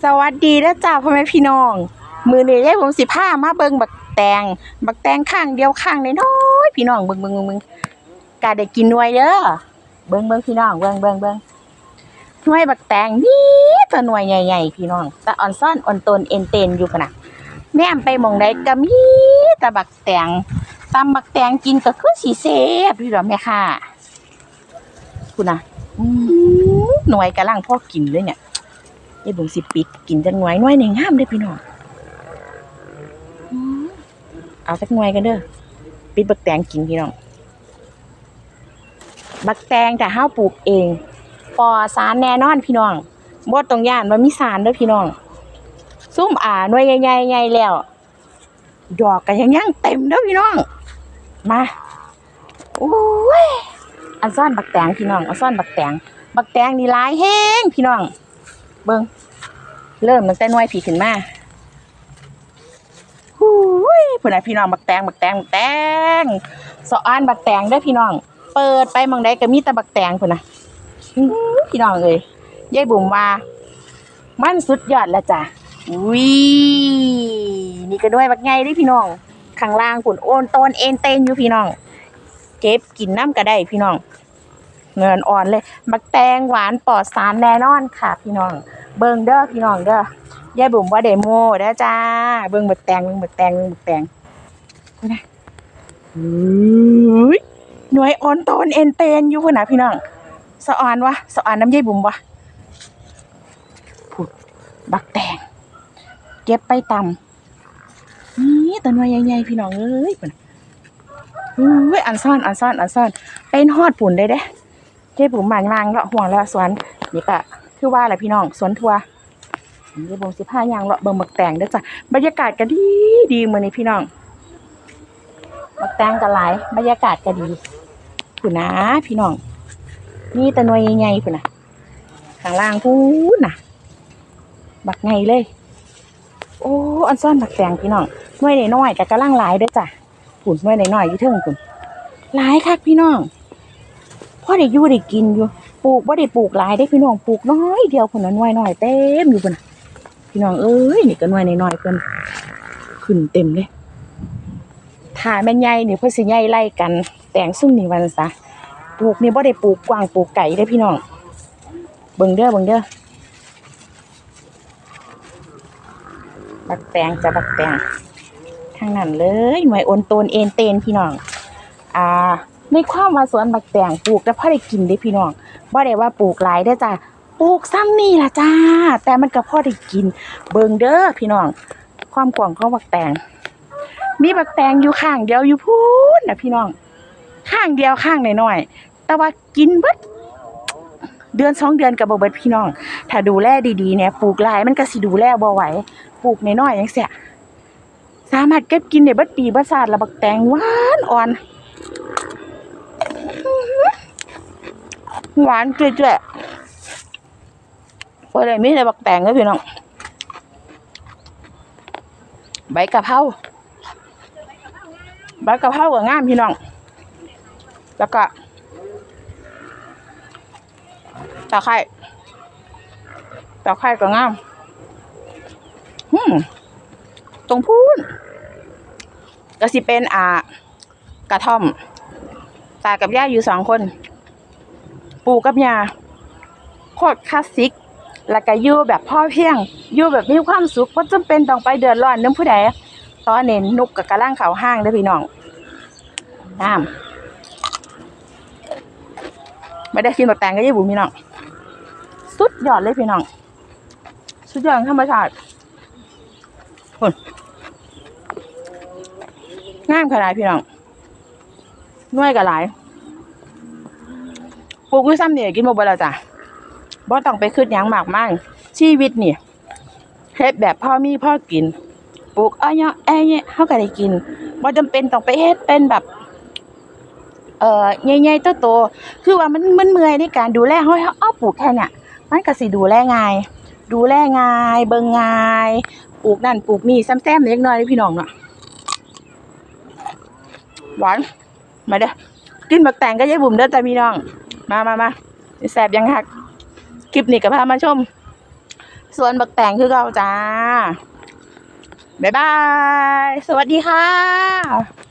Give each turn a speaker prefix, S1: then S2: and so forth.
S1: สวัสดีนะจ้าพ่อแม่พี่น้อง มือนี้ได้ผมสิพามาเบิ่งบักแตง บักแตงข้างเดียวข้างน้อยพี่น้องเบิ่งเบิ่งเบิ่งกาได้กินหน่วยเด้อเบิ่งเบิ่งพี่น้องเบิ่งเบิ่งเบิ่งหน่วยบักแตงนี่ตัวหน่วยใหญ่ๆพี่น้องแต่อ่อนซ่อนอ่อนตนเอ็นเตนอยู่ปะนะแม่มไปมองใดก็มีแต่บักแตงตำบักแตงกินก็คือสิแซ่พี่ดอแม่ค่ะคุณนะน้อหน่วยกำลังพ่อกินเลยเนี่ย ยายบุ๋มสิปิดกินจักหน่วยหน่วยหนึ่งห้ามได้พี่น้องเอาสักหน่วยกันเด้อปิดบักแตงกินพี่น้อง บักแตงแต่ห้าปลูกเองปอดสารแน่นอนพี่น้องบ่ตรงย่านว่ามีสารเด้อพี่น้องซุ่มอ่าหน่วยใหญ่ๆใหญ่แล้ว ดอกก็ยังยังเต็มเด้อพี่น้อง มาโอ้ยอันซ่อนบักแตงพี่น้องอันซ่อนบักแตงบักแตงนี่หลายแห้งพี่น้อง เบิ่งเริ่มตั้งแต่น่วยผีขึ้นมาหูยพุ่นน่ะพี่น้องบักแตงบักแตงบักแตงสะอ้านบักแตงเด้พี่น้อง เปิดไปมองใดก็มีแต่บักแตงพุ่นน่ะพี่น้องเอ้ยยายบุ๋มว่า มันสุดยอดแล้วจ้ะวินี่ก็ด้วยบักไงเด้พี่น้องข้างล่างพุ่นโอนโตนเอ็นเตนอยู่พี่น้อง เก็บกินน้ำก็ได้พี่น้องเงินอ่อนเลย บักแตงหวานปลอดสารแน่นอนค่ะพี่น้อง เบิ่งเด้อพี่น้องเด้อยายบุ๋มว่าเดโมเด้อจ้า เบิ่งบักแตงเบิ่งบักแตงเบิ่งบักแตงนี่นะหน่วยออนโตนเอ็นเตนอยู่พุ่นนะพี่น้องสะออนวะสะออนน้ำยายบุ๋มวะผุดบักแตงเก็บไปตำนี่ตัวหน่วยใหญ่ๆพี่น้องเอ้ยพุ่นอุ้ยอันซ่อนอันซ่อนอันซ่อนเป็นฮอดปุ่นได้เด้เจ๊บุ๋มหมานมางลาะห่วงเลาะสวนนี่ก็ คือว่าแหละพี่น้องสวนทัวเจ๊บุ๋มสิพายางเลาะเบิ่งบักแตงเด้อจ้ะบรรยากาศก็ดีดีมือนี้พี่น้องบักแตงก็หลายบรรยากาศก็ดีพุ่นนะพี่น้องมีแต่หน่วยใหญ่ๆพุ่นนะข้างล่างพูนนะบักไงเลย โอ้อันซ่อนบักแตงพี่น้องหน่วยน้อยแต่กำลังหลายเด้อจ้ะพุ่นหน่วยน้อยยู่เทิงพุ่นหลายคักพี่น้องพ่อได้ยู่ได้กินอยู่ ปลูกบ่ได้ปลูกหลายได้พี่น้องปลูกน้อยเดียวคนละหน่วยน้อยเต็มอยู่พุ่นพี่น้องเอ้ยนี่ก็หน่วยน้อยๆเพิ่นขึ้นเต็มเลยถ้าแม่นใหญ่นี่เพิ่นสิใหญ่ไล่กัน แต่งซุ่มนี่วันซะปลูกนี่บ่ได้ปลูกกวางปลูกไก่ได้พี่น้องเบิ่งเด้อเบิ่งเด้อบักแตงจะบักแตงทางนั้นเลยหน่วยโอนโตนเอ็นเตนพี่น้อง อ่าในความว่าสวนบักแตงปลูกแต่พอได้กินเด้พี่น้อง บ่ได้ว่าปลูกหลายเด้จ้าปลูกซ้ำนี่ล่ะจ้า แต่มันก็พอได้กิน เบิงเด้อพี่น้อง ความกว้างของบักแตง มีบักแตงอยู่ข้างเดียวอยู่พูนนะพี่น้อง ข้างเดียวข้างน้อยๆแต่ว่ากินเบิดเดือนสองเดือนก็บ่เบิดพี่น้อง ถ้าดูแลดีๆเนี่ยปลูกหลายมันก็สิดูแลบ่ไหวปลูกน้อยๆจังซี่สามารถเก็บกินได้เบิดปีเบิดชาติละบักแตงหวานอ่อน หวานจุ๊ยๆพอะได้มีแต่บักแตงเด้อพี่น้อง ใบกะเพรา ใบกะเพราก็งามพี่น้อง แล้วก็ตะไคร้ตะไคร้ก็งามอืมตรงพูนก็สิเป็นอ่ากระท่อม ตากับย่าอยู่สองคน ปูกับยาโคตรคลาสสิก แล้วก็อยู่แบบพ่อเพียงอยู่แบบมีความสุขบ่จำเป็นต้องไปเดือดร้อนนำผู้ใดตอนนี้นุกกับกระล่างเขาห้างเด้อพี่น้องน้ำไม่ได้กินแบบแตงก็ยี่บุ๋มพี่น้อง สุดยอดเลยพี่น้อง สุดยอดธรรมชาติพุ่นงามขนาดพี่น้องน่วยก็หลาย ปลูกวิซ้ำเนี่ยกินบ่บ่แล้วจ้ะบ่ต้องไปคืดหยังมากมายชีวิตเนี่ยเฮ็ดแบบพ่อมีพ่อกินปลูกอ้อยเนาะแอ้เนี่ยเฮาก็ได้กินบ่จำเป็นต้องไปเฮ็ดเป็นแบบ เอ่อใหญ่ๆโตๆคือว่ามันมันเมื่อยในการดูแลเฮาเฮาเอาปลูกแค่เนี่ยมันก็สิดูแลง่ายดูแลง่ายเบิ่งง่ายปลูกนั่นปลูกนี่แซมๆเล็กน้อยเด้อพี่น้องเนาะหวานมาเด้อกินบักแตงก็ยายบุ๋มเด้อจ้ะพี่น้อง มามามาแสบยังหักคลิปนี้ก็พามาชม ส่วนบักแตงคือเราจ้า บ๊ายบาย สวัสดีค่ะ